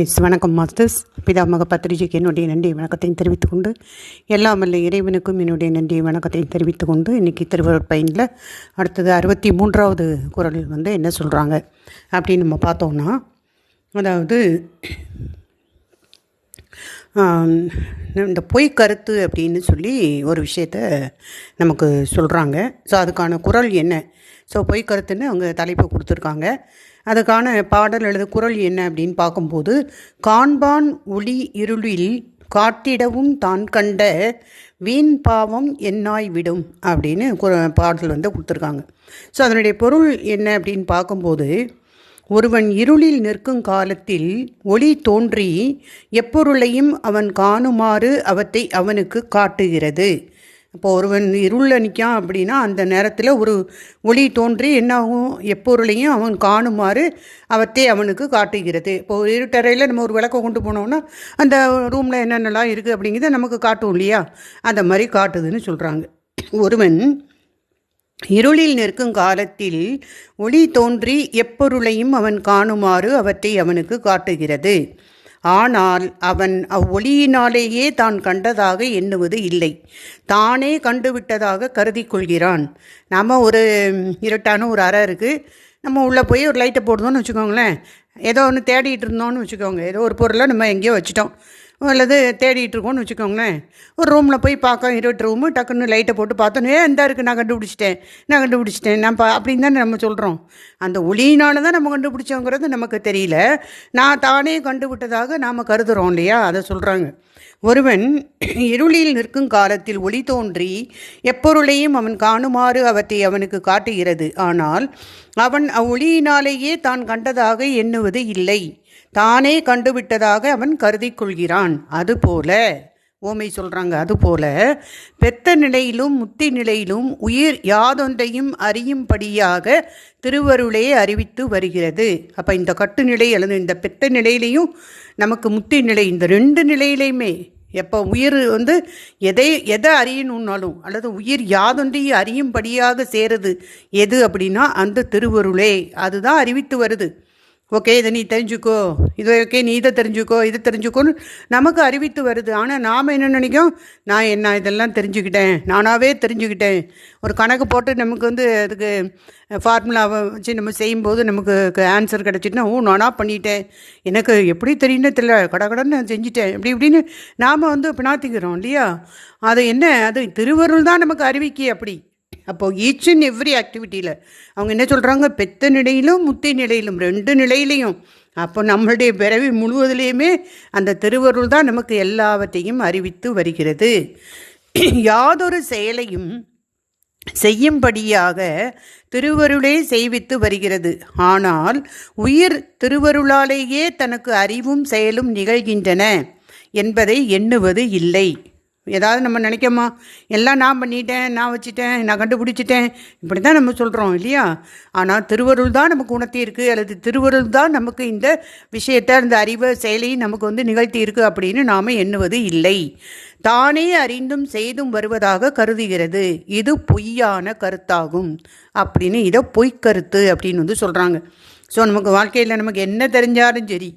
S வணக்கம் masters பிதாமக பத்திரிகைக்கு என்னுடைய நன்றி வணக்கத்தையும் தெரிவித்துக் கொண்டு எல்லாம் அல்ல இறைவனுக்கும் என்னுடைய நன்றி வணக்கத்தையும் தெரிவித்துக் கொண்டு இன்றைக்கி திருவருட் பயனில் அடுத்தது அறுபத்தி மூன்றாவது குரல் வந்து என்ன சொல்கிறாங்க அப்படின்னு நம்ம பார்த்தோம்னா அதாவது இந்த பொய் கருத்து அப்படின்னு சொல்லி ஒரு விஷயத்த நமக்கு சொல்கிறாங்க ஸோ அதுக்கான குரல் என்ன? ஸோ பொய் கருத்துன்னு அவங்க தலைப்பு கொடுத்துருக்காங்க. அதுக்கான பாடல் அல்லது குரல் என்ன அப்படின்னு பார்க்கும்போது காண்பான் ஒளி இருளில் காட்டிடவும் தான் கண்ட வீண் பாவம் என்னாய் விடும் அப்படின்னு பாடல் வந்து கொடுத்துருக்காங்க. ஸோ அதனுடைய பொருள் என்ன அப்படின்னு பார்க்கும்போது ஒருவன் இருளில் நிற்கும் காலத்தில் ஒளி தோன்றி எப்பொருளையும் அவன் காணுமாறு அவற்றை அவனுக்கு காட்டுகிறது. இப்போ ஒருவன் இருளில் நிற்கான் அப்படின்னா அந்த நேரத்தில் ஒரு ஒளி தோன்றி என்னாகும் எப்பொருளையும் அவன் காணுமாறு அவற்றை அவனுக்கு காட்டுகிறது. இப்போ இருட்டறையில் நம்ம ஒரு விளக்கம் கொண்டு போனோம்னா அந்த ரூமில் என்னென்னலாம் இருக்குது அப்படிங்கிறத நமக்கு காட்டும் இல்லையா? அந்த மாதிரி காட்டுதுன்னு சொல்கிறாங்க. ஒருவன் இருளில் நிற்கும் காலத்தில் ஒளி தோன்றி எப்பொருளையும் அவன் காணுமாறு அவற்றை அவனுக்கு காட்டுகிறது. ஆனால் அவன் அவ்வொளியினாலேயே தான் கண்டதாக எண்ணுவது இல்லை. தானே கண்டுவிட்டதாக கருதி கொள்கிறான் நம்ம ஒரு இருட்டான ஒரு அறை இருக்குது நம்ம உள்ளே போய் ஒரு லைட்டை போடணும்னு வச்சுக்கோங்களேன். ஏதோ ஒன்று தேடிட்டு இருந்தோம்னு வச்சுக்கோங்க. ஏதோ ஒரு பொருளை நம்ம எங்கேயோ வச்சுட்டோம். அல்லது தேடிட்டு இருக்கோம்னு வச்சுக்கோங்களேன். ஒரு ரூமில் போய் பார்க்க இருட்டு ரூமு டக்குன்னு லைட்டை போட்டு பார்த்தோன்னே ஏ இந்த இருக்குது நான் கண்டுபிடிச்சிட்டேன் நான் கண்டுபிடிச்சிட்டேன் நான் பா அப்படின்னு தானே நம்ம சொல்கிறோம் அந்த ஒளியினால தான் நம்ம கண்டுபிடிச்சோங்கிறது நமக்கு தெரியல. நான் தானே கண்டுவிட்டதாக நாம் கருதுகிறோம் இல்லையா? அதை சொல்கிறாங்க ஒருவன் இருளில் நிற்கும் காலத்தில் ஒளி தோன்றி எப்பொருளையும் அவன் காணுமாறு அவற்றை அவனுக்கு காட்டுகிறது. ஆனால் அவன் அவ்வொளியினாலேயே தான் கண்டதாக எண்ணுவது இல்லை. தானே கண்டுவிட்டதாக அவன் கருதி கொள்கிறான் அதுபோல ஓமை சொல்கிறாங்க அதுபோல பெத்த நிலையிலும் முத்தி நிலையிலும் உயிர் யாதொன்றையும் அறியும்படியாக திருவருளே அறிவித்து வருகிறது. அப்போ இந்த கட்டுநிலை அல்லது இந்த பெத்த நிலையிலையும் நமக்கு முத்தி நிலை இந்த ரெண்டு நிலையிலையுமே எப்போ உயிர் வந்து எதை எதை அறியணுன்னாலும் அல்லது உயிர் யாதொன்றையும் அறியும்படியாக சேருது எது அப்படின்னா அந்த திருவருளே. அதுதான் அறிவித்து வருது. ஓகே இதை நீ தெரிஞ்சுக்கோ. இது ஓகே நீ இதை தெரிஞ்சுக்கோ இதை தெரிஞ்சுக்கோன்னு நமக்கு அறிவித்து வருது. ஆனால் நாம் என்ன நினைக்கும் நான் என்ன இதெல்லாம் தெரிஞ்சுக்கிட்டேன். நானாகவே தெரிஞ்சுக்கிட்டேன். ஒரு கணக்கு போட்டு நமக்கு வந்து அதுக்கு ஃபார்முலாவை வச்சு நம்ம செய்யும்போது நமக்கு ஆன்சர் கிடச்சிட்டுனா ஓ நானாக பண்ணிட்டேன். எனக்கு எப்படி தெரியும்னு தெரியல. கடகடன்னு நான் செஞ்சுட்டேன். இப்படி இப்படின்னு நாம் வந்து பிணாத்திக்கிறோம் இல்லையா? அது என்ன? அது திருவருள் தான் நமக்கு அறிவிக்கி அப்படி. அப்போது ஈச் அண்ட் எவ்ரி ஆக்டிவிட்டியில் அவங்க என்ன சொல்கிறாங்க பெத்த நிலையிலும் முத்தி நிலையிலும் ரெண்டு நிலையிலையும். அப்போ நம்மளுடைய பிறவி முழுவதிலையுமே அந்த திருவருள் தான் நமக்கு எல்லாவற்றையும் அறிவித்து வருகிறது. யாதொரு செயலையும் செய்யும்படியாக திருவருளே செய்வித்து வருகிறது. ஆனால் உயிர் திருவருளாலேயே தனக்கு அறிவும் செயலும் நிகழ்கின்றன என்பதை எண்ணுவது இல்லை. ஏதாவது நம்ம நினைக்கோமா? எல்லாம் நான் பண்ணிட்டேன் நான் வச்சிட்டேன் நான் கண்டுபிடிச்சிட்டேன். இப்படி தான் நம்ம சொல்கிறோம் இல்லையா? ஆனால் திருவருள் தான் நமக்கு உணர்த்தி இருக்குது அல்லது திருவருள் தான் நமக்கு இந்த விஷயத்தை இந்த அறிவை செயலையும் நமக்கு வந்து நிகழ்த்தி இருக்கு அப்படின்னு நாம் எண்ணுவது இல்லை. தானே அறிந்தும் செய்தும் வருவதாக கருதுகிறது. இது பொய்யான கருத்தாகும் அப்படின்னு இதை பொய்க்கருத்து அப்படின்னு வந்து சொல்கிறாங்க ஸோ நமக்கு வாழ்க்கையில் நமக்கு என்ன தெரிஞ்சாலும் சரி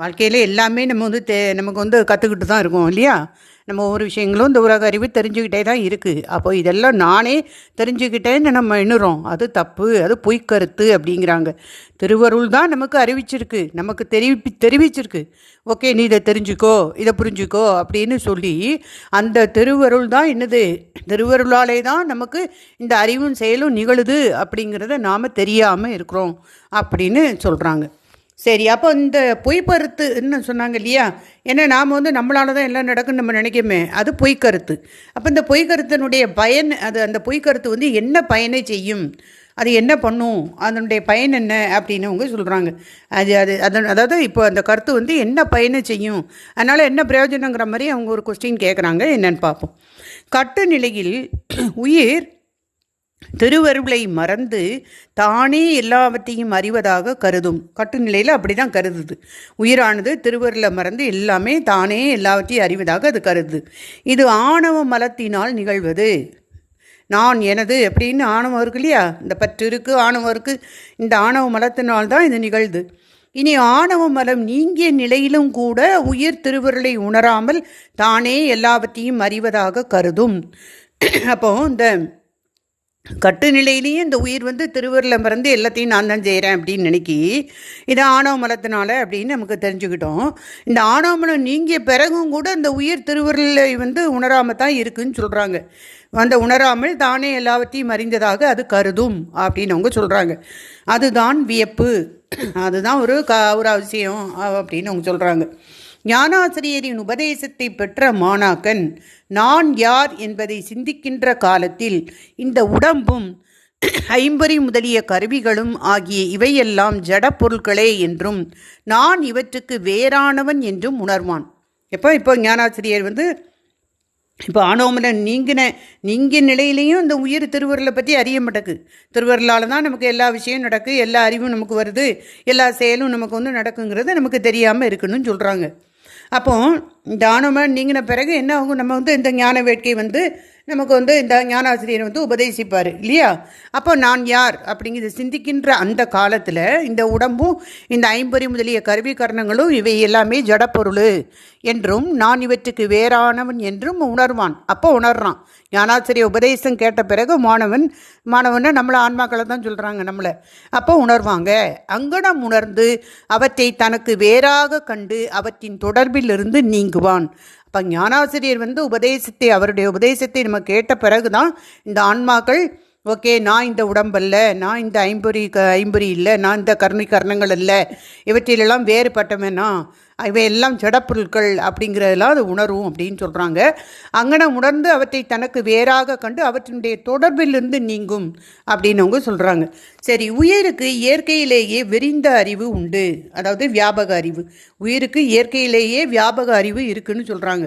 வாழ்க்கையில் எல்லாமே நம்ம வந்து தே நமக்கு வந்து கற்றுக்கிட்டு தான் இருக்கோம் இல்லையா? நம்ம ஒவ்வொரு விஷயங்களும் இந்த உலக அறிவு தெரிஞ்சுக்கிட்டே தான் இருக்குது அப்போ இதெல்லாம் நானே தெரிஞ்சுக்கிட்டேன்னு நம்ம எண்ணுறோம். அது தப்பு அது பொய்க்கருத்து அப்படிங்கிறாங்க. திருவருள் தான் நமக்கு அறிவிச்சிருக்கு. நமக்கு தெரிவி தெரிவிச்சிருக்கு. ஓகே நீ இதை தெரிஞ்சுக்கோ இதை புரிஞ்சுக்கோ அப்படின்னு சொல்லி அந்த திருவருள் தான் என்னது? திருவருளாலே தான் நமக்கு இந்த அறிவும் செயலும் நிகழுது அப்படிங்கிறத நாம் தெரியாமல் இருக்கிறோம் அப்படின்னு சொல்கிறாங்க சரி அப்போ இந்த பொய் கருத்துன்னு சொன்னாங்க இல்லையா? ஏன்னா நாம் வந்து நம்மளால தான் எல்லாம் நடக்குன்னு நம்ம நினைக்கமே. அது பொய் கருத்து. அப்போ இந்த பொய் கருத்தினுடைய பயன் அது அந்த பொய் கருத்து வந்து என்ன பயனை செய்யும்? அது என்ன பண்ணும்? அதனுடைய பயன் என்ன அப்படின்னு அவங்க சொல்கிறாங்க அது அது அதன் அதாவது இப்போ அந்த கருத்து வந்து என்ன பயனை செய்யும்? அதனால் என்ன பிரயோஜனங்கிற மாதிரி அவங்க ஒரு கொஸ்டின் கேட்குறாங்க என்னென்னு பார்ப்போம். கட்டு நிலையில் உயிர் திருவருளை மறந்து தானே எல்லாவற்றையும் அறிவதாக கருதும். கட்டுநிலையில் அப்படி தான் கருதுது. உயிரானது திருவருளை மறந்து எல்லாமே தானே எல்லாவற்றையும் அறிவதாக அது கருது இது ஆணவ மலத்தினால் நிகழ்வது. நான் எனது அப்படின்னு ஆணவம் இருக்கு இல்லையா? இந்த பற்று இருக்குது ஆணவம் இருக்குது இந்த ஆணவ மலத்தினால்தான் இது நிகழ்து. இனி ஆணவ மலம் நீங்கிய நிலையிலும் கூட உயிர் திருவருளை உணராமல் தானே எல்லாவற்றையும் அறிவதாக கருதும். அப்போ இந்த கட்டுநிலையிலேயே இந்த உயிர் வந்து திருவருளை மறந்து எல்லாத்தையும் நான் தான் செய்கிறேன் அப்படின்னு நினைக்கி இது ஆணவ மலத்தினால அப்படின்னு நமக்கு தெரிஞ்சுக்கிட்டோம். இந்த ஆணவ மலம் நீங்கிய பிறகும் கூட அந்த உயிர் திருவருளை வந்து உணராமல் தான் இருக்குன்னு சொல்கிறாங்க அந்த உணராமல் தானே எல்லாவற்றையும் அறிந்ததாக அது கருதும் அப்படின்னு அவங்க சொல்கிறாங்க அதுதான் வியப்பு. அதுதான் ஒரு க ஒரு அவசியம் அப்படின்னு அவங்க சொல்கிறாங்க ஞானாசிரியரின் உபதேசத்தை பெற்ற மாணாக்கன் நான் யார் என்பதை சிந்திக்கின்ற காலத்தில் இந்த உடம்பும் ஐம்பரி முதலிய கருவிகளும் ஆகிய இவையெல்லாம் ஜட பொருட்களே என்றும் நான் இவற்றுக்கு வேறானவன் என்றும் உணர்வான். எப்போ இப்போ ஞானாசிரியர் வந்து இப்போ ஆணவமலன் நீங்கின நீங்கிய நிலையிலையும் இந்த உயிர் திருவருளை பற்றி அறிய மாட்டேக்கு. திருவருளால் தான் நமக்கு எல்லா விஷயம் நடக்கு எல்லா அறிவும் நமக்கு வருது எல்லா செயலும் நமக்கு வந்து நடக்குங்கிறது நமக்கு தெரியாமல் இருக்கணும்னு சொல்கிறாங்க அப்போ தானமாக நீங்கின பிறகு என்ன ஆகும்? நம்ம வந்து இந்த ஞான வேட்கை வந்து நமக்கு வந்து இந்த ஞானாசிரியர் வந்து உபதேசிப்பார் இல்லையா? அப்போ நான் யார் அப்படிங்கிறத சிந்திக்கின்ற அந்த காலத்தில் இந்த உடம்பும் இந்த ஐம்பொறி முதலிய கருவி கரணங்களும் இவை எல்லாமே ஜடப்பொருள் என்றும் நான் இவற்றுக்கு வேறானவன் என்றும் உணர்வான். அப்போ உணர்றான். ஞானாசிரிய உபதேசம் கேட்ட பிறகு மாணவன் மாணவனை நம்மளை ஆன்மாக்களை தான் சொல்கிறாங்க நம்மளை. அப்போ உணர்வாங்க. அங்கனம் உணர்ந்து அவற்றை தனக்கு வேறாக கண்டு அவற்றின் தொடர்பிலிருந்து நீங்குவான். இப்போ ஞானாசிரியர் வந்து உபதேசத்தை அவருடைய உபதேசத்தை நம்ம கேட்ட பிறகு தான் இந்த ஆன்மாக்கள் ஓகே நான் இந்த உடம்பல்ல நான் இந்த ஐம்பொறி க ஐம்பொறி இல்லை நான் இந்த கருணை கர்ணங்கள் இல்லை இவற்றிலெல்லாம் வேறுபட்டவனா? இவையெல்லாம் ஜடப்பொருட்கள் அப்படிங்கிறதெல்லாம் அது உணரும் அப்படின்னு சொல்கிறாங்க அங்கன உணர்ந்து அவற்றை தனக்கு வேறாக கண்டு அவற்றினுடைய தொடர்பிலிருந்து நீங்கும் அப்படின்னு அவங்க சொல்கிறாங்க சரி உயிருக்கு இயற்கையிலேயே விரிந்த அறிவு உண்டு. அதாவது வியாபக அறிவு. உயிருக்கு இயற்கையிலேயே வியாபக அறிவு இருக்குன்னு சொல்கிறாங்க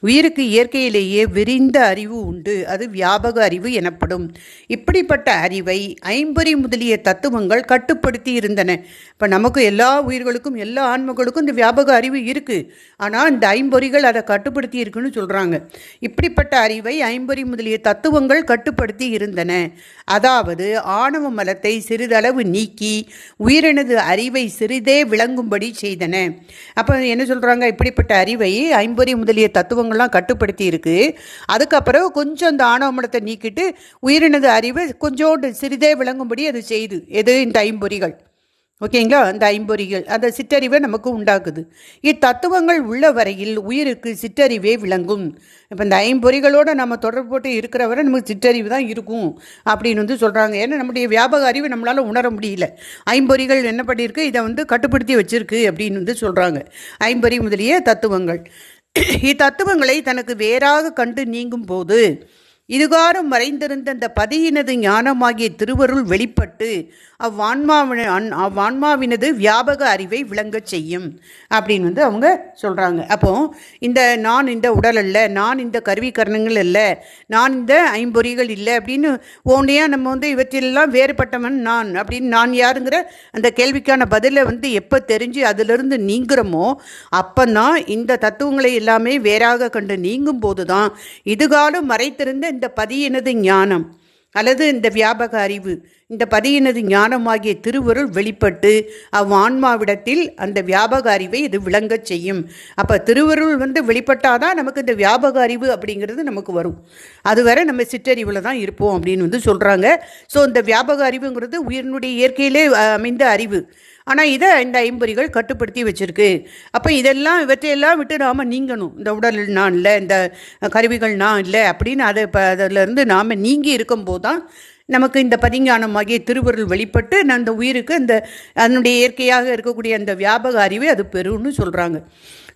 உயிருக்கு இயற்கையிலேயே விரிந்த அறிவு உண்டு. அது வியாபக அறிவு எனப்படும். இப்படிப்பட்ட அறிவை ஐம்பொறி முதலிய தத்துவங்கள் கட்டுப்படுத்தி இருந்தன. இப்போ நமக்கு எல்லா உயிர்களுக்கும் எல்லா ஆன்மகளுக்கும் இந்த வியாபக அறிவு இருக்குது ஆனால் இந்த ஐம்பொறிகள் அதை கட்டுப்படுத்தி இருக்குன்னு சொல்கிறாங்க இப்படிப்பட்ட அறிவை ஐம்பொறி முதலிய தத்துவங்கள் கட்டுப்படுத்தி இருந்தன. அதாவது ஆணவ மலத்தை சிறிதளவு நீக்கி உயிரினது அறிவை சிறிதே விளங்கும்படி செய்தன. அப்போ என்ன சொல்கிறாங்க இப்படிப்பட்ட அறிவை ஐம்பொறி முதலிய தத்துவங்கள்லாம் கட்டுப்படுத்தி இருக்கு. அதுக்கப்புறம் கொஞ்சம் அந்த ஆணவமடத்தை நீக்கிட்டு உயிரினது அறிவு கொஞ்சோண்டு சிறிதே விளங்கும்படி அது செய்து. எது? இந்த ஐம்பொறிகள். ஓகேங்களா? அந்த ஐம்பொறிகள். அந்த சிற்றறிவை நமக்கு உண்டாக்குது. இத்தத்துவங்கள் உள்ள வரையில் உயிருக்கு சிற்றறிவே விளங்கும். இப்போ இந்த ஐம்பொறிகளோடு நம்ம தொடர்பு போட்டு இருக்கிற வரை நமக்கு சிற்றறிவு தான் இருக்கும் அப்படின்னு வந்து சொல்கிறாங்க ஏன்னா நம்முடைய வியாபக அறிவு நம்மளால் உணர முடியல. ஐம்பொறிகள் என்ன பண்ணியிருக்கு? இதை வந்து கட்டுப்படுத்தி வச்சிருக்கு அப்படின்னு வந்து சொல்கிறாங்க ஐம்பொறி முதலிய தத்துவங்கள். இத்தத்துவங்களை தனக்கு வேறாக கண்டு நீங்கும் போது இதுகாரம் மறைந்திருந்த அந்த பதியினது ஞானமாகிய திருவருள் வெளிப்பட்டு அவ்வான்மாவின அன் அவ்வான்மாவினது வியாபக அறிவை விளங்கச் செய்யும் அப்படின்னு வந்து அவங்க சொல்கிறாங்க அப்போ இந்த நான் இந்த உடல் அல்ல நான் இந்த கருவி கரணங்கள் அல்ல நான் இந்த ஐம்பொறிகள் இல்லை அப்படின்னு ஓனையாக நம்ம வந்து இவற்றிலெல்லாம் வேறுபட்டவன் நான் அப்படின்னு நான் யாருங்கிற அந்த கேள்விக்கான பதிலை வந்து எப்போ தெரிஞ்சு அதிலிருந்து நீங்குறோமோ அப்போ தான் இந்த தத்துவங்களை எல்லாமே வேறாக கண்டு நீங்கும் போது தான் இதுகாலும் மறைத்திருந்த இந்த பதியினது ஞானம். அல்லது இந்த வியாபக அறிவு. இந்த பதியினது ஞானமாகிய திருவருள் வெளிப்பட்டு அவ்வான்மாவிடத்தில் அந்த வியாபக அறிவை இது விளங்கச் செய்யும். அப்போ திருவருள் வந்து வெளிப்பட்டாதான் நமக்கு இந்த வியாபக அறிவு அப்படிங்கிறது நமக்கு வரும். அதுவரை நம்ம சிற்றறிவில் தான் இருப்போம் அப்படின்னு வந்து சொல்கிறாங்க ஸோ இந்த வியாபக அறிவுங்கிறது உயிரினுடைய இயற்கையிலே அமைந்த அறிவு. ஆனால் இதை இந்த ஐம்பொறிகள் கட்டுப்படுத்தி வச்சிருக்கு. அப்போ இதெல்லாம் இவற்றையெல்லாம் விட்டு நாம் நீங்கணும். இந்த உடல் நான் இல்லை இந்த கருவிகள் நான் இல்லை அப்படின்னு அதை இப்போ அதிலிருந்து நாம் நீங்கி இருக்கும்போது தான் நமக்கு இந்த பதிஞானமாகிய திருவருள் வெளிப்பட்டு நான் அந்த உயிருக்கு அந்த அதனுடைய இயற்கையாக இருக்கக்கூடிய அந்த வியாபக அறிவை அது பெறும்னு சொல்கிறாங்க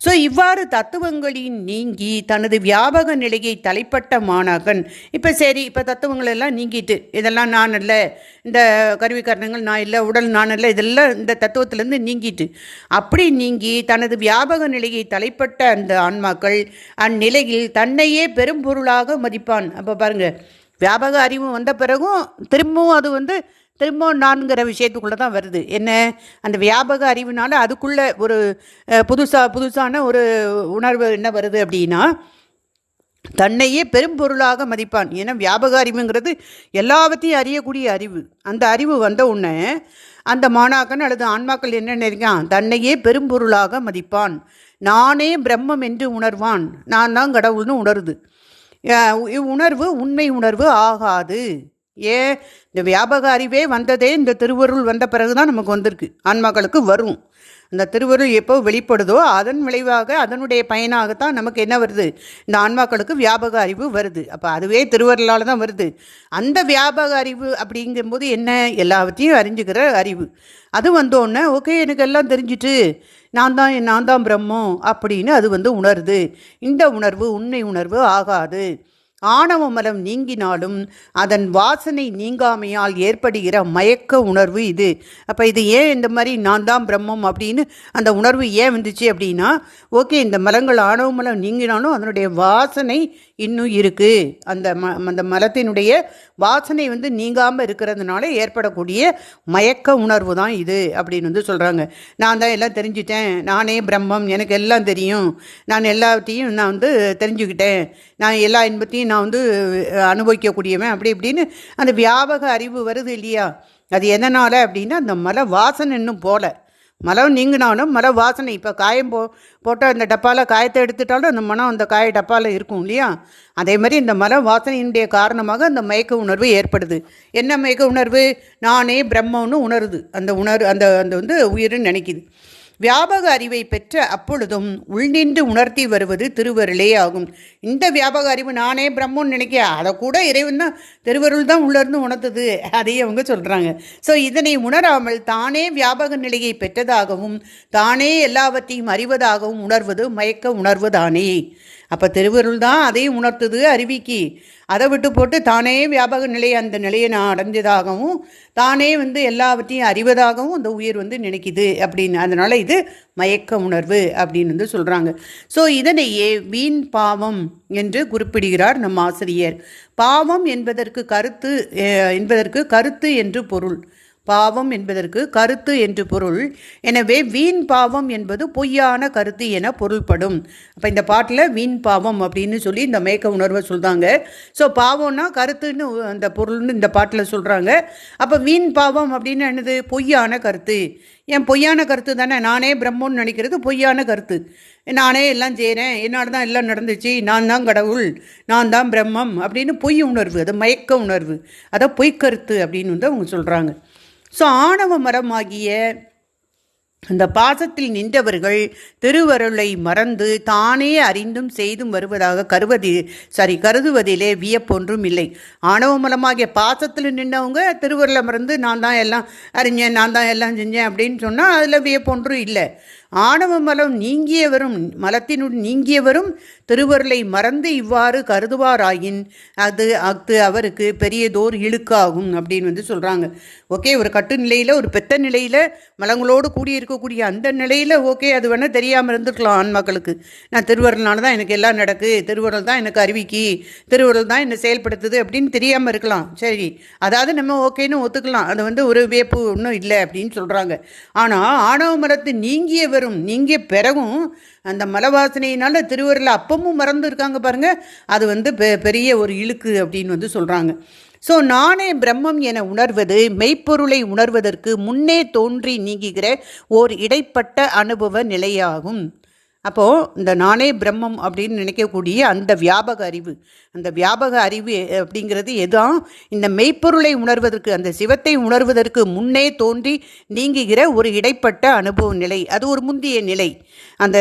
ஸோ இவ்வாறு தத்துவங்களின் நீங்கி தனது வியாபக நிலையை தலைப்பட்ட மாணாக்கன் இப்போ சரி இப்போ தத்துவங்கள் எல்லாம் நீங்கிட்டு இதெல்லாம் நான் இல்லை இந்த கருவிக்கரணங்கள் நான் இல்லை உடல் நான் இல்லை இதெல்லாம் இந்த தத்துவத்திலேருந்து நீங்கிட்டு. அப்படி நீங்கி தனது வியாபக நிலையை தலைப்பட்ட அந்த ஆன்மாக்கள் அந்நிலையில் தன்னையே பெரும் பொருளாக மதிப்பான். அப்போ பாருங்கள் வியாபக அறிவு வந்த பிறகும் திரும்பவும் அது வந்து திரும்பவும் நான்கிற விஷயத்துக்குள்ளே தான் வருது. என்ன? அந்த வியாபக அறிவுனால அதுக்குள்ளே ஒரு புதுசாக புதுசான ஒரு உணர்வு என்ன வருது அப்படின்னா தன்னையே பெரும்பொருளாக மதிப்பான். ஏன்னா வியாபக அறிவுங்கிறது எல்லாவற்றையும் அறியக்கூடிய அறிவு. அந்த அறிவு வந்த உடனே அந்த மாணாக்கன் அல்லது ஆன்மாக்கள் என்ன நினைக்கான் தன்னையே பெரும்பொருளாக மதிப்பான். நானே பிரம்மம் என்று உணர்வான். நான் தான் கடவுள்னு உணருது. அஹ் உணர்வு உண்மை உணர்வு ஆகாது. ஏன் இந்த வியாபக அறிவே வந்ததே இந்த திருவருள் வந்த பிறகு தான் நமக்கு வந்திருக்கு. ஆன்மாக்களுக்கு வரும். அந்த திருவருள் எப்போ வெளிப்படுதோ அதன் விளைவாக அதனுடைய பயனாகத்தான் நமக்கு என்ன வருது? இந்த ஆன்மாக்களுக்கு வியாபக அறிவு வருது. அப்போ அதுவே திருவருளால் தான் வருது. அந்த வியாபக அறிவு அப்படிங்கும்போது என்ன? எல்லாவற்றையும் அறிஞ்சுக்கிற அறிவு. அது வந்தோடனே ஓகே எனக்கு எல்லாம் தெரிஞ்சிட்டு நான் தான் நான் தான் பிரம்மம் அப்படின்னு அது வந்து உணருது. இந்த உணர்வு உண்மை உணர்வு ஆகாது. ஆணவ மலம் நீங்கினாலும் அதன் வாசனை நீங்காமையால் ஏற்படுகிற மயக்க உணர்வு இது. அப்போ இது ஏன் இந்த மாதிரி நான் தான் பிரம்மம் அப்படின்னு அந்த உணர்வு ஏன் வந்துச்சு அப்படின்னா ஓகே இந்த மலங்கள் ஆணவ மலம் நீங்கினாலும் அதனுடைய வாசனை இன்னும் இருக்குது அந்த ம அந்த மலத்தினுடைய வாசனை வந்து நீங்காமல் இருக்கிறதுனால ஏற்படக்கூடிய மயக்க உணர்வு தான் இது அப்படின்னு வந்து சொல்கிறாங்க நான் தான் எல்லாம் தெரிஞ்சுட்டேன். நானே பிரம்மம். எனக்கு எல்லாம் தெரியும். நான் எல்லாத்தையும் நான் வந்து தெரிஞ்சுக்கிட்டேன். நான் எல்லா இன்பத்தையும் நான் வந்து அனுபவிக்கக்கூடியவன். அப்படி இப்படின்னு அந்த வியாபக அறிவு வருது இல்லையா? அது எதனால் அப்படின்னா அந்த மலை வாசனை இன்னும் போகல மலம் நீங்கினாலும் மலை வாசனை. இப்போ காயம் போ போட்டால் அந்த டப்பாவில் காயத்தை எடுத்துட்டாலும் அந்த மனம் அந்த காய டப்பாவில் இருக்கும் இல்லையா? அதே மாதிரி இந்த மல வாசனையினுடைய காரணமாக அந்த மயக்க உணர்வு ஏற்படுது. என்ன மயக்க உணர்வு? நானே பிரம்மம்னு உணருது. அந்த உணர் அந்த அந்த வந்து உயிர்னு நினைக்குது. வியாபக அறிவை பெற்ற அப்பொழுதும் உள்நின்று உணர்த்தி வருவது திருவருளே ஆகும். இந்த வியாபக அறிவு நானே பிரம்மன் நினைக்க அதை கூட இறைவன் தான் திருவருள் தான் உள்ளிருந்து உணர்த்துது. அதையே அவங்க சொல்கிறாங்க ஸோ இதனை உணராமல் தானே வியாபக நிலையை பெற்றதாகவும் தானே எல்லாவற்றையும் அறிவதாகவும் உணர்வது மயக்க உணர்வு தானே. அப்போ திருவருள் தான் அதையும் உணர்த்துது அருவிக்கு. அதை விட்டு போட்டு தானே வியாபக நிலையை அந்த நிலையை நான் அடைஞ்சதாகவும் தானே வந்து எல்லாவற்றையும் அறிவதாகவும் அந்த உயிர் வந்து நினைக்குது அப்படின்னு. அதனால் இது மயக்க உணர்வு அப்படின்னு வந்து சொல்கிறாங்க ஸோ இதனையே வீண் பாவம் என்று குறிப்பிடுகிறார் நம் ஆசிரியர். பாவம் என்பதற்கு கருத்து என்பதற்கு கருத்து என்று பொருள். பாவம் என்பதற்கு கருத்து என்று பொருள். எனவே வீண் பாவம் என்பது பொய்யான கருத்து என பொருள்படும். அப்போ இந்த பாட்டில் வீண் பாவம் அப்படின்னு சொல்லி இந்த மேக்க உணர்வை சொல்கிறாங்க ஸோ பாவம்னா கருத்துன்னு அந்த பொருள்னு இந்த பாட்டில் சொல்கிறாங்க அப்போ வீண் பாவம் அப்படின்னு என்னது? பொய்யான கருத்து. என் பொய்யான கருத்து தானே? நானே பிரம்மன்னு நினைக்கிறது பொய்யான கருத்து. நானே எல்லாம் செய்கிறேன் என்னால் தான் எல்லாம் நடந்துச்சு. நான் தான் கடவுள். நான் தான் பிரம்மம் அப்படின்னு பொய் உணர்வு. அது மயக்க உணர்வு. அதை பொய்க்கருத்து அப்படின்னு வந்து அவங்க சொல்கிறாங்க ஸோ ஆணவ மரமாகிய அந்த பாசத்தில் நின்றவர்கள் திருவருளை மறந்து தானே அறிந்தும் செய்தும் வருவதாக கருவதி சாரி கருதுவதிலே வியப்பொன்றும் இல்லை. ஆணவ மலமாகிய பாசத்தில் நின்றவங்க திருவருளை மறந்து நான் தான் எல்லாம் அறிஞ்சேன் நான் தான் எல்லாம் செஞ்சேன் அப்படின்னு சொன்னால் அதில் வியப்பொன்றும் இல்லை. ஆணவ மலம் நீங்கியவரும் மலத்தினுள் நீங்கியவரும் திருவருளை மறந்து இவ்வாறு கருதுவாராயின் அது அஃது அவருக்கு பெரியதோர் இழுக்காகும் அப்படின்னு வந்து சொல்கிறாங்க ஓகே ஒரு கட்டு நிலையில் ஒரு பெத்த நிலையில் மலங்களோடு கூடி இருக்கக்கூடிய அந்த நிலையில் ஓகே அது வேணால் தெரியாமல் இருந்துருக்கலாம் ஆன்மாக்களுக்கு நான் திருவருள்னால தான் எனக்கு எல்லாம் நடக்கு திருவருள் தான் எனக்கு அறிவிக்கி திருவருள் தான் என்னை செயல்படுத்துது அப்படின்னு தெரியாமல் இருக்கலாம். சரி அதாவது நம்ம ஓகேன்னு ஒத்துக்கலாம். அது வந்து ஒரு வியப்பு ஒன்றும் இல்லை அப்படின்னு சொல்கிறாங்க ஆனால் ஆணவ மரத்து நீங்கிய வரும் நீங்கிய பிறகும் அந்த மலவாசனையினால திருவருளில் அப்பமும் மறந்து இருக்காங்க பாருங்க. அது வந்து பெ பெரிய ஒரு இழுக்கு அப்படின்னு வந்து சொல்கிறாங்க ஸோ நானே பிரம்மம் என உணர்வது மெய்ப்பொருளை உணர்வதற்கு முன்னே தோன்றி நீங்குகிற ஓர் இடைப்பட்ட அனுபவ நிலையாகும். அப்போது இந்த நானே பிரம்மம் அப்படின்னு நினைக்கக்கூடிய அந்த வியாபக அறிவு அந்த வியாபக அறிவு அப்படிங்கிறது எதான் இந்த மெய்ப்பொருளை உணர்வதற்கு அந்த சிவத்தை உணர்வதற்கு முன்னே தோன்றி நீங்குகிற ஒரு இடைப்பட்ட அனுபவ நிலை. அது ஒரு முந்திய நிலை. அந்த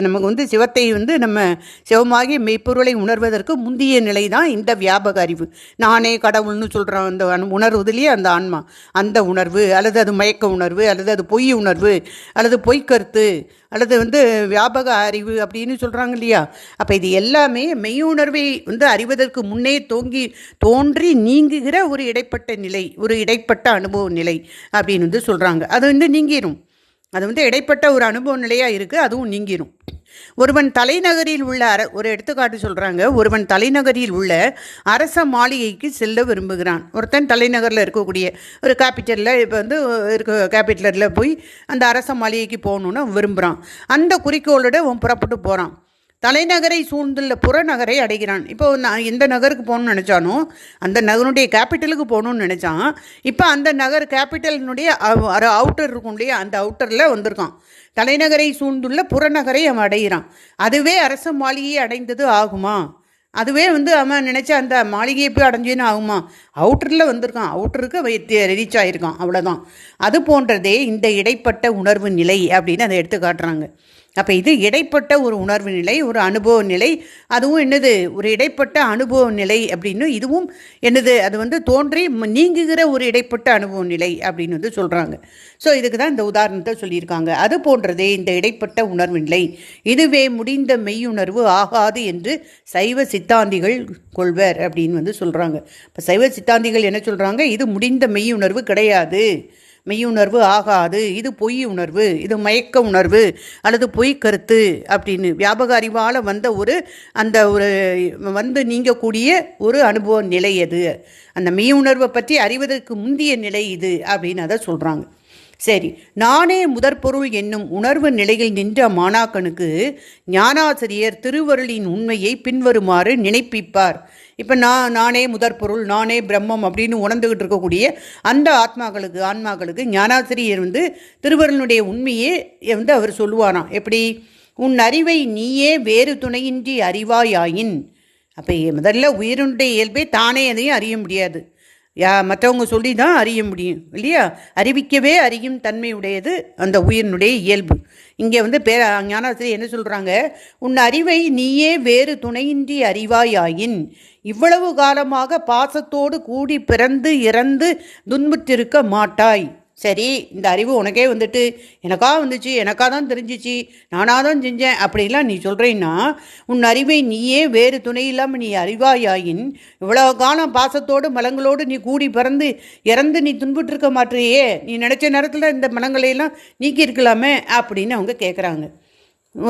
நமக்கு வந்து சிவத்தை வந்து நம்ம சிவமாகி மெய்ப்பொருளை உணர்வதற்கு முந்திய நிலை தான் இந்த வியாபக அறிவு. நானே கடவுள்னு சொல்கிறோம் அந்த அனு- உணர்வதிலேயே அந்த ஆன்மா. அந்த உணர்வு அல்லது அது மயக்க உணர்வு அல்லது அது பொய் உணர்வு அல்லது பொய்க்கருத்து அல்லது வந்து வியாபக அறிவு அப்படின்னு சொல்கிறாங்க இல்லையா? அப்போ இது எல்லாமே மெய்யுணர்வை வந்து அறிவதற்கு முன்னே தோங்கி தோன்றி நீங்குகிற ஒரு இடைப்பட்ட நிலை ஒரு இடைப்பட்ட அனுபவ நிலை அப்படின்னு வந்து சொல்கிறாங்க அது வந்து நீங்கிடும் அது வந்து இடைப்பட்ட ஒரு அனுபவ நிலையாக இருக்குது அதுவும் நீங்கிடும் ஒருவன் தலைநகரில் உள்ள அர ஒரு எடுத்துக்காட்டு சொல்கிறாங்க ஒருவன் தலைநகரில் உள்ள அரச மாளிகைக்கு செல்ல விரும்புகிறான். ஒருத்தன் தலைநகரில் இருக்கக்கூடிய ஒரு கேபிட்டலில் இப்போ வந்து இருக்க கேபிட்டலில் போய் அந்த அரச மாளிகைக்கு போகணுன்னு விரும்புகிறான் அந்த குறிக்கோளோட அவன் புறப்பட்டு போகிறான் தலைநகரை சூழ்ந்துள்ள புறநகரை அடைகிறான். இப்போ நான் எந்த நகருக்கு போகணும்னு நினச்சானோ அந்த நகருடைய கேபிட்டலுக்கு போகணும்னு நினச்சான். இப்போ அந்த நகர் கேபிட்டலினுடைய அவுட்டர் இருக்கும் இல்லையா அந்த அவுட்டரில் வந்திருக்கான். தலைநகரை சூழ்ந்துள்ள புறநகரை அவன் அடைகிறான். அதுவே அரச மாளிகையை அடைந்தது ஆகுமா? அதுவே வந்து அவன் நினச்ச அந்த மாளிகையை போய் அடைஞ்சேன்னு ஆகுமா? அவுட்டரில் வந்திருக்கான். அவுட்டருக்கு வைத்து ரீச் ஆகிருக்கான் அவ்வளோதான் அது போன்றதே இந்த இடைப்பட்ட உணர்வு நிலை அப்படின்னு அதை எடுத்து காட்டுறாங்க. அப்போ இது இடைப்பட்ட ஒரு உணர்வு நிலை ஒரு அனுபவ நிலை. அதுவும் என்னது? ஒரு இடைப்பட்ட அனுபவ நிலை அப்படின்னு இதுவும் என்னது? அது வந்து தோன்றி நீங்குகிற ஒரு இடைப்பட்ட அனுபவ நிலை அப்படின்னு வந்து சொல்கிறாங்க ஸோ இதுக்கு தான் இந்த உதாரணத்தை சொல்லியிருக்காங்க. அது போன்றதே இந்த இடைப்பட்ட உணர்வு நிலை. இதுவே முடிந்த மெய்யுணர்வு ஆகாது என்று சைவ சித்தாந்திகள் கொள்வர் அப்படின்னு வந்து சொல்கிறாங்க இப்போ சைவ சித்தாந்திகள் என்ன சொல்கிறாங்க இது முடிந்த மெய்யுணர்வு கிடையாது. மெய்யுணர்வு ஆகாது. இது பொய் உணர்வு இது மயக்க உணர்வு அல்லது பொய் கருத்து அப்படின்னு வியாபக அறிவால் வந்த ஒரு அந்த ஒரு வந்து நீங்கக்கூடிய ஒரு அனுபவ நிலை அது அந்த மெய் உணர்வை பற்றி அறிவதற்கு முந்திய நிலை இது அப்படின்னு அதை சொல்கிறாங்க சரி நானே முதற்பொருள் என்னும் உணர்வு நிலையில் நின்ற மாணாக்கனுக்கு ஞானாசிரியர் திருவருளின் உண்மையை பின்வருமாறு நினைப்பிப்பார். இப்போ நான் நானே முதற்பொருள் நானே பிரம்மம் அப்படின்னு உணர்ந்துக்கிட்டு இருக்கக்கூடிய அந்த ஆத்மாக்களுக்கு ஆன்மாக்களுக்கு ஞானாசிரியர் வந்து திருவருளினுடைய உண்மையே வந்து அவர் சொல்லுவாராம். எப்படி? உன் அறிவை நீயே வேறு துணையின்றி அறிவாயாயின். அப்போ முதல்ல உயிருடைய இயல்பே தானே அதையும் அறிய முடியாது. யா மற்றவங்க சொல்லி தான் அறிய முடியும் இல்லையா? அறிவிக்கவே அறியும் தன்மையுடையது அந்த உயிரினுடைய இயல்பு. இங்கே வந்து பே ஞானாசிரியர் என்ன சொல்கிறாங்க உன் அறிவை நீயே வேறு துணையின்றி அறிவாயாயின் இவ்வளவு காலமாக பாசத்தோடு கூடி பிறந்து இறந்து துன்புற்றிருக்க மாட்டாய். சரி இந்த அறிவு உனக்கே வந்துட்டு எனக்கா வந்துச்சு எனக்காக தான் தெரிஞ்சிச்சு நானாக தான் செஞ்சேன் அப்படிலாம் நீ சொல்கிறேன்னா உன் அறிவை நீயே வேறு துணை இல்லாமல் நீ அறிவாயாயின் இவ்வளோ காலம் பாசத்தோடு மலங்களோடு நீ கூடி பிறந்து இறந்து நீ துன்புற்றிருக்க மாட்டேயே நீ நினச்ச நேரத்தில் இந்த மலங்களையெல்லாம் நீக்கி இருக்கலாமே அப்படின்னு அவங்க கேட்குறாங்க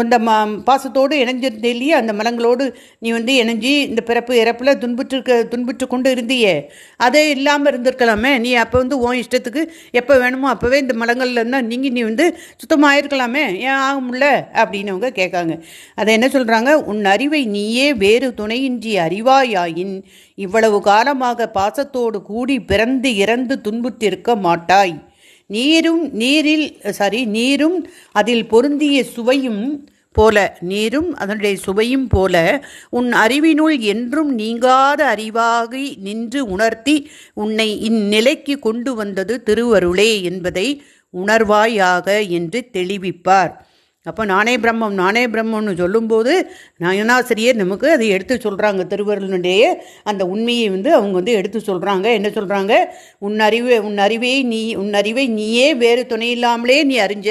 இந்த மா பாசத்தோடு இணைஞ்சிருந்தே இல்லையே அந்த மலங்களோடு நீ வந்து இணைஞ்சி இந்த பிறப்பு இறப்பில் துன்புற்றுக்க துன்புற்று கொண்டு இருந்தியே. அதே இல்லாமல் இருந்திருக்கலாமே. நீ அப்போ வந்து உன் இஷ்டத்துக்கு எப்போ வேணுமோ அப்போவே இந்த மலங்கள்ல இருந்தால் நீங்கள் நீ வந்து சுத்தமாக இருக்கலாமே ஏன் ஆகும்ல அப்படின்னு அவங்க கேட்காங்க. அதை என்ன சொல்கிறாங்க உன் அறிவை நீயே வேறு துணையின்றி அறிவாயாயின் இவ்வளவு காலமாக பாசத்தோடு கூடி பிறந்து இறந்து துன்புற்றிருக்க மாட்டாய். நீரும் நீரில் சாரி நீரும் அதில் பொருந்திய சுவையும் போல நீரும் அதனுடைய சுவையும் போல உன் அறிவினுள் என்றும் நீங்காத அறிவாகி நின்று உணர்த்தி உன்னை இந்நிலைக்கு கொண்டு வந்தது திருவருளே என்பதை உணர்வாயாக என்று தெளிவிப்பார். அப்போ நானே பிரம்மம் நானே பிரம்மம்னு சொல்லும்போது நயனாசிரியர் நமக்கு அதை எடுத்து சொல்கிறாங்க திருவருளுடைய அந்த உண்மையை வந்து அவங்க வந்து எடுத்து சொல்கிறாங்க என்ன சொல்கிறாங்க உன் அறிவு உன் அறிவை நீ உன் அறிவை நீயே வேறு துணை இல்லாமலே நீ அறிஞ்ச.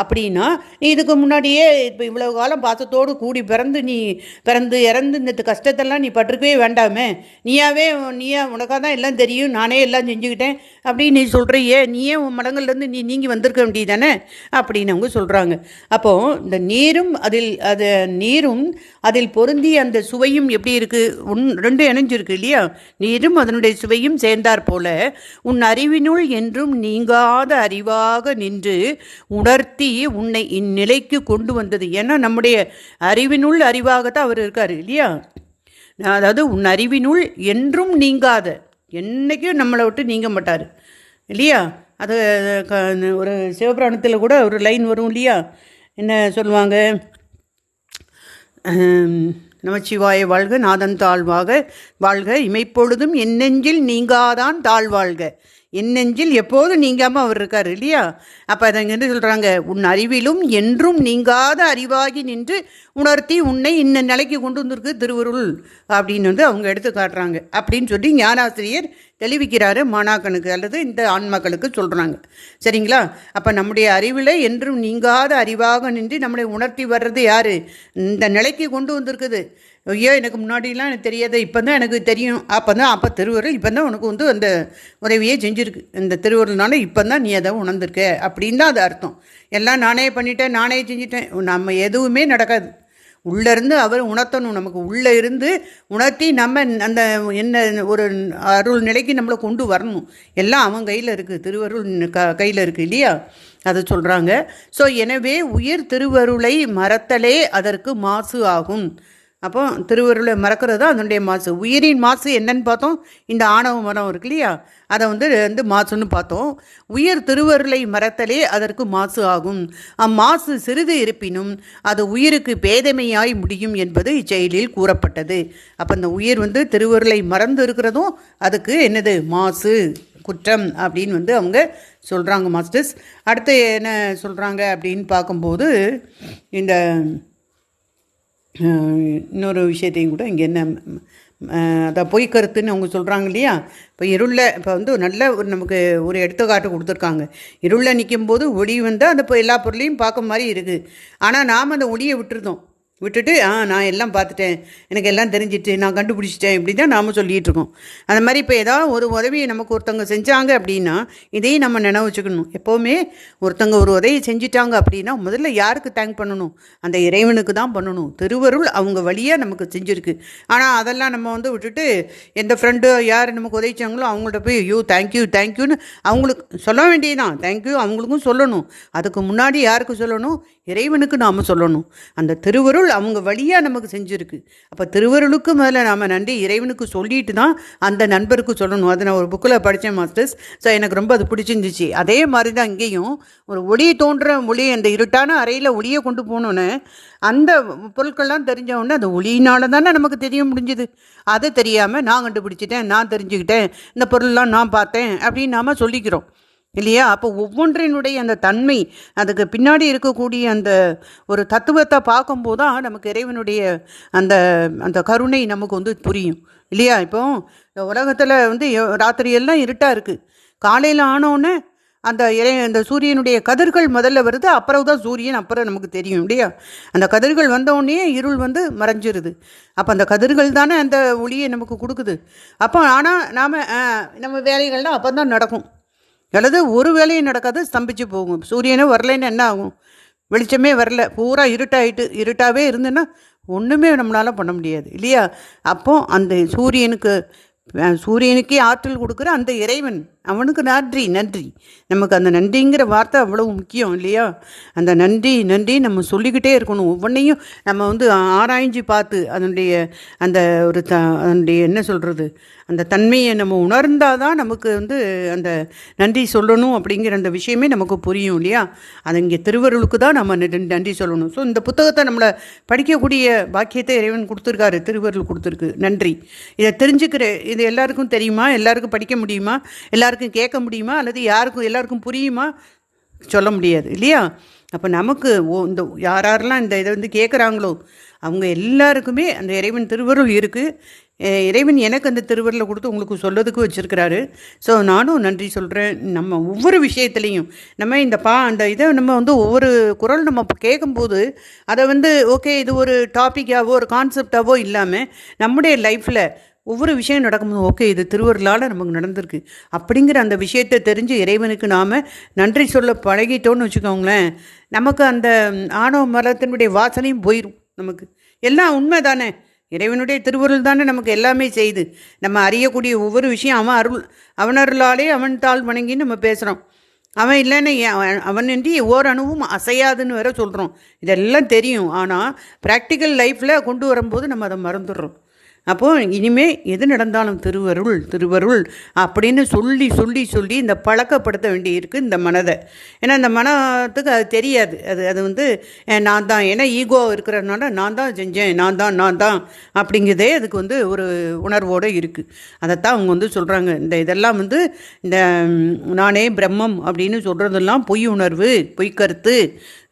அப்படின்னா நீ இதுக்கு முன்னாடியே இப்போ இவ்வளோ காலம் பாசத்தோடு கூடி பிறந்து நீ பிறந்து இறந்து இந்த கஷ்டத்தெல்லாம் நீ பட்டிருக்கவே வேண்டாமே. நீயாவே நீயா உனக்காக தான் எல்லாம் தெரியும். நானே எல்லாம் செஞ்சுக்கிட்டேன். அப்படின்னு நீ சொல்கிறியே நீயே உன் மடங்கள்லேருந்து நீ நீங்கி வந்திருக்க வேண்டியதானே அப்படின்னு அவங்க சொல்கிறாங்க அப்போ அப்போது இந்த நீரும் அதில் அது நீரும் அதில் பொருந்தி அந்த சுவையும் எப்படி இருக்குது உன் ரெண்டு இணைஞ்சிருக்கு இல்லையா? நீரும் அதனுடைய சுவையும் சேர்ந்தார் போல உன் அறிவினுள் என்றும் நீங்காத அறிவாக நின்று உணர்த்தி உன்னை இந்நிலைக்கு கொண்டு வந்தது. ஏன்னா நம்முடைய அறிவினுள் அறிவாகத்தான் அவர் இருக்கார் இல்லையா? அதாவது உன் அறிவினுள் என்றும் நீங்காத என்றைக்கும் நம்மளை விட்டு நீங்க மாட்டார் இல்லையா? அது ஒரு சிவபுராணத்தில் கூட ஒரு லைன் வரும் இல்லையா? என்ன சொல்லுவாங்க? நமச்சிவாய வாழ்க நாதன் தாழ்வாக வாழ்க இமைப்பொழுதும் என் நெஞ்சில் நீங்காதான் தாழ்வாழ்க. என் நெஞ்சில் எப்போதும் நீங்காமல் அவர் இருக்கார் இல்லையா? அப்போ அதை என்ன சொல்கிறாங்க உன் அறிவிலும் என்றும் நீங்காத அறிவாகி நின்று உணர்த்தி உன்னை இன்ன நிலைக்கு கொண்டு வந்திருக்கு திருவருள் அப்படின்னு வந்து அவங்க எடுத்து காட்டுறாங்க. அப்படின்னு சொல்லி ஞானாசிரியர் தெளிவிக்கிறாரு மாணாக்கனுக்கு அல்லது இந்த ஆன்மாக்களுக்கு சொல்கிறாங்க சரிங்களா? அப்போ நம்முடைய அறிவில் என்றும் நீங்காத அறிவாக நின்று நம்மளை உணர்த்தி வர்றது யார்? இந்த நிலைக்கு கொண்டு வந்திருக்குது. ஐயோ எனக்கு முன்னாடிலாம் எனக்கு தெரியாது இப்போ தான் எனக்கு தெரியும். அப்போ தான் அப்போ திருவருள் இப்போ தான் உனக்கு வந்து அந்த உதவியே செஞ்சுருக்கு. இந்த திருவருள்னால இப்போ தான் நீ அதை உணர்ந்திருக்க அப்படின்னு தான் அது அர்த்தம். எல்லாம் நானே பண்ணிட்டேன் நானே செஞ்சிட்டேன். நம்ம எதுவுமே நடக்காது. உள்ளேருந்து அவர் உணர்த்தணும். நமக்கு உள்ளே இருந்து உணர்த்தி நம்ம அந்த என்ன ஒரு அருள் நிலைக்கு நம்மளை கொண்டு வரணும். எல்லாம் அவன் கையில் இருக்குது திருவருள் க கையில் இருக்குது இல்லையா? அதை சொல்கிறாங்க ஸோ எனவே உயிர் திருவருளை மறத்தலே அதற்கு மாசு ஆகும். அப்போ திருவருளை மறக்கிறது? தான் அதனுடைய மாசு. உயிரின் மாசு என்னன்னு பார்த்தோம். இந்த ஆணவ மரம் இருக்கு இல்லையா? அதை வந்து வந்து மாசுன்னு பார்த்தோம். உயிர் திருவருளை மறத்தலே அதற்கு மாசு ஆகும். அம்மாசு சிறிது இருப்பினும் அது உயிருக்கு பேதமையாய் முடியும் என்பது இச்செயலில் கூறப்பட்டது. அப்போ அந்த உயிர் வந்து திருவருளை மறந்து இருக்கிறதும் அதுக்கு என்னது? மாசு. குற்றம் அப்படின்னு வந்து அவங்க சொல்கிறாங்க மாஸ்டர்ஸ். அடுத்து என்ன சொல்கிறாங்க அப்படின்னு பார்க்கும்போது இந்த இன்னொரு விஷயத்தையும் கூட இங்கே என்ன அதான் பொய் கருத்துன்னு அவங்க சொல்கிறாங்க இல்லையா? இப்போ இருளில் இப்போ வந்து நல்ல ஒரு நமக்கு ஒரு எடுத்துக்காட்டு கொடுத்துருக்காங்க. இருளில் நிற்கும் போது ஒளி வந்தால் அந்த இப்போ எல்லா பொருளையும் பார்க்க மாதிரி இருக்குது ஆனால் நாம் அந்த ஒளியை விட்டுருந்தோம். விட்டுட்டு ஆ நான் எல்லாம் பார்த்துட்டேன். எனக்கு எல்லாம் தெரிஞ்சிட்டு நான் கண்டுபிடிச்சிட்டேன். இப்படி தான் நாம் சொல்லிகிட்டு இருக்கோம். அந்த மாதிரி இப்போ ஏதாவது ஒரு உதவியை நமக்கு ஒருத்தவங்க செஞ்சாங்க அப்படின்னா இதையும் நம்ம நினைவு வச்சுக்கணும். எப்போவுமே ஒருத்தவங்க ஒரு உதவி செஞ்சிட்டாங்க அப்படின்னா முதல்ல யாருக்கு தேங்க் பண்ணணும்? அந்த இறைவனுக்கு தான் பண்ணணும். திருவருள் அவங்க வழியாக நமக்கு செஞ்சுருக்கு. ஆனால் அதெல்லாம் நம்ம வந்து விட்டுட்டு எந்த ஃப்ரெண்டு யார் நமக்கு உதவிச்சாங்களோ அவங்கள்ட்ட போய் ஐயோ தேங்க்யூ தேங்க்யூன்னு அவங்களுக்கு சொல்ல வேண்டியதுதான். தேங்க்யூ அவங்களுக்கும் சொல்லணும். அதுக்கு முன்னாடி யாருக்கு சொல்லணும்? இறைவனுக்கு நாம் சொல்லணும். அந்த திருவருள் அவங்க வழியாக நமக்கு செஞ்சுருக்கு. அப்போ திருவருளுக்கு முதல்ல நாம் நன்றி இறைவனுக்கு சொல்லிட்டு தான் அந்த நண்பருக்கு சொல்லணும். அதை நான் ஒரு புக்கில் படித்தேன் மாஸ்டர்ஸ் ஸோ எனக்கு ரொம்ப அது பிடிச்சிருந்துச்சு. அதே மாதிரி தான் இங்கேயும் ஒரு ஒளி தோன்ற ஒளி அந்த இருட்டான அறையில் ஒளியை கொண்டு போகணுன்னு அந்த பொருட்கள்லாம் தெரிஞ்சவொடனே அந்த ஒளியினால தானே நமக்கு தெரிய முடிஞ்சுது. அதை தெரியாமல் நான் கண்டுபிடிச்சிட்டேன் நான் தெரிஞ்சுக்கிட்டேன் இந்த பொருள்லாம் நான் பார்த்தேன் அப்படின்னு நாம் சொல்லிக்கிறோம். இல்லையா? அப்போ ஒவ்வொன்றினுடைய அந்த தன்மை அதுக்கு பின்னாடி இருக்கக்கூடிய அந்த ஒரு தத்துவத்தை பார்க்கும்போது தான் நமக்கு இறைவனுடைய அந்த அந்த கருணை நமக்கு வந்து புரியும். இல்லையா? இப்போ உலகத்தில் வந்து ராத்திரியெல்லாம் இருட்டாக இருக்குது காலையில் ஆனோடனே அந்த இறை அந்த சூரியனுடைய கதிர்கள் முதல்ல வருது அப்புறம் தான் சூரியன் அப்புறம் நமக்கு தெரியும் இல்லையா? அந்த கதிர்கள் வந்தோடனே இருள் வந்து மறைஞ்சிருது. அப்போ அந்த கதிர்கள் தானே அந்த ஒளியை நமக்கு கொடுக்குது. அப்போ ஆனால் நாம் நம்ம வேலைகள்லாம் அப்போ தான் நடக்கும். அல்லது ஒரு வேலையும் நடக்காது ஸ்தம்பிச்சு போகும். சூரியனும் வரலைன்னு என்ன ஆகும்? வெளிச்சமே வரல. பூரா இருட்டாயிட்டு இருட்டாகவே இருந்துன்னா ஒன்றுமே நம்மளால் பண்ண முடியாது இல்லையா? அப்போ அந்த சூரியனுக்கு சூரியனுக்கே ஆற்றல் கொடுக்குற அந்த இறைவன் அவனுக்கு நன்றி நன்றி. நமக்கு அந்த நன்றிங்கிற வார்த்தை அவ்வளவு முக்கியம் இல்லையா? அந்த நன்றி நன்றி நம்ம சொல்லிக்கிட்டே இருக்கணும். ஒவ்வொன்றையும் நம்ம வந்து ஆராய்ஞ்சு பார்த்து அதனுடைய அந்த ஒரு த அதனுடைய என்ன சொல்கிறது அந்த தன்மையை நம்ம உணர்ந்தால் தான் நமக்கு வந்து அந்த நன்றி சொல்லணும் அப்படிங்கிற அந்த விஷயமே நமக்கு புரியும் இல்லையா? அது இங்கே திருவருளுக்கு தான் நம்ம நன்றி சொல்லணும். ஸோ இந்த புத்தகத்தை நம்மளை படிக்கக்கூடிய பாக்கியத்தை இறைவன் கொடுத்துருக்காரு. திருவருள் கொடுத்துருக்கு. நன்றி. இதை தெரிஞ்சுக்கிற இது எல்லாருக்கும் தெரியுமா? எல்லாருக்கும் படிக்க முடியுமா? எல்லாருக்கும் எல்லாருக்கும் கேட்க முடியுமா? அல்லது யாருக்கும் எல்லாருக்கும் புரியுமா? சொல்ல முடியாது இல்லையா? அப்போ நமக்கு ஓ இந்த யார் யாரெல்லாம் இந்த இதை வந்து கேட்குறாங்களோ அவங்க எல்லாருக்குமே அந்த இறைவன் திருவருள் இருக்குது இறைவன் எனக்கு அந்த திருவருளை கொடுத்து உங்களுக்கு சொல்லதுக்கு வச்சுருக்கிறாரு. ஸோ நானும் நன்றி சொல்கிறேன் நம்ம ஒவ்வொரு விஷயத்துலேயும் நம்ம இந்த பா அந்த இதை நம்ம வந்து ஒவ்வொரு குரல் நம்ம கேட்கும்போது அதை வந்து ஓகே இது ஒரு டாப்பிக்காவோ ஒரு கான்செப்டாவோ இல்லாமல் நம்முடைய லைஃப்பில் ஒவ்வொரு விஷயம் நடக்கும்போது ஓகே இது திருவருளால் நமக்கு நடந்திருக்கு. அப்படிங்கிற அந்த விஷயத்தை தெரிஞ்சு இறைவனுக்கு நாம் நன்றி சொல்ல பழகிட்டோன்னு வச்சுக்கோங்களேன் நமக்கு அந்த ஆணவ மரத்தினுடைய வாசனையும் போயிடும் நமக்கு. எல்லாம் உண்மை தானே இறைவனுடைய திருவருள் தானே நமக்கு எல்லாமே செய்து. நம்ம அறியக்கூடிய ஒவ்வொரு விஷயம் அவன் அருள் அவனருளாலே அவன் தாள் வணங்கி நம்ம பேசுகிறோம் அவன் இல்லைன்னு அவன் இன்றி ஓரணுவும் அசையாதுன்னு வேற சொல்கிறோம் இதெல்லாம் தெரியும். ஆனால் ப்ராக்டிக்கல் லைஃப்பில் கொண்டு வரும்போது நம்ம அதை மறந்துடுறோம். அப்போது இனிமே எது நடந்தாலும் திருவருள் திருவருள் அப்படின்னு சொல்லி சொல்லி சொல்லி இந்த பழக்கப்படுத்த வேண்டியிருக்கு இந்த மனதை. ஏன்னா இந்த மனத்துக்கு அது தெரியாது. அது அது வந்து நான் தான். ஏன்னா ஈகோ இருக்கிறதுனால நான் தான் செஞ்சேன் நான் தான் நான் தான் அப்படிங்கிறதே அதுக்கு வந்து ஒரு உணர்வோடு இருக்குது அதைத்தான் அவங்க வந்து சொல்கிறாங்க இந்த இதெல்லாம் வந்து இந்த நானே பிரம்மம் அப்படின்னு சொல்கிறதெல்லாம் பொய் உணர்வு பொய்க்கருத்து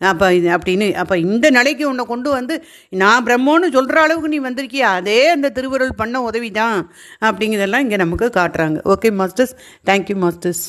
அப்போ இது அப்படின்னு அப்போ இந்த நிலைக்கு உன்னை கொண்டு வந்து நான் பிரம்மோன்னு சொல்கிற அளவுக்கு நீ வந்திருக்கியா? அதே அந்த திருவருள் பண்ண உதவி தான் அப்படிங்கிறதெல்லாம் இங்கே நமக்கு காட்டுறாங்க. Okay masters thank you masters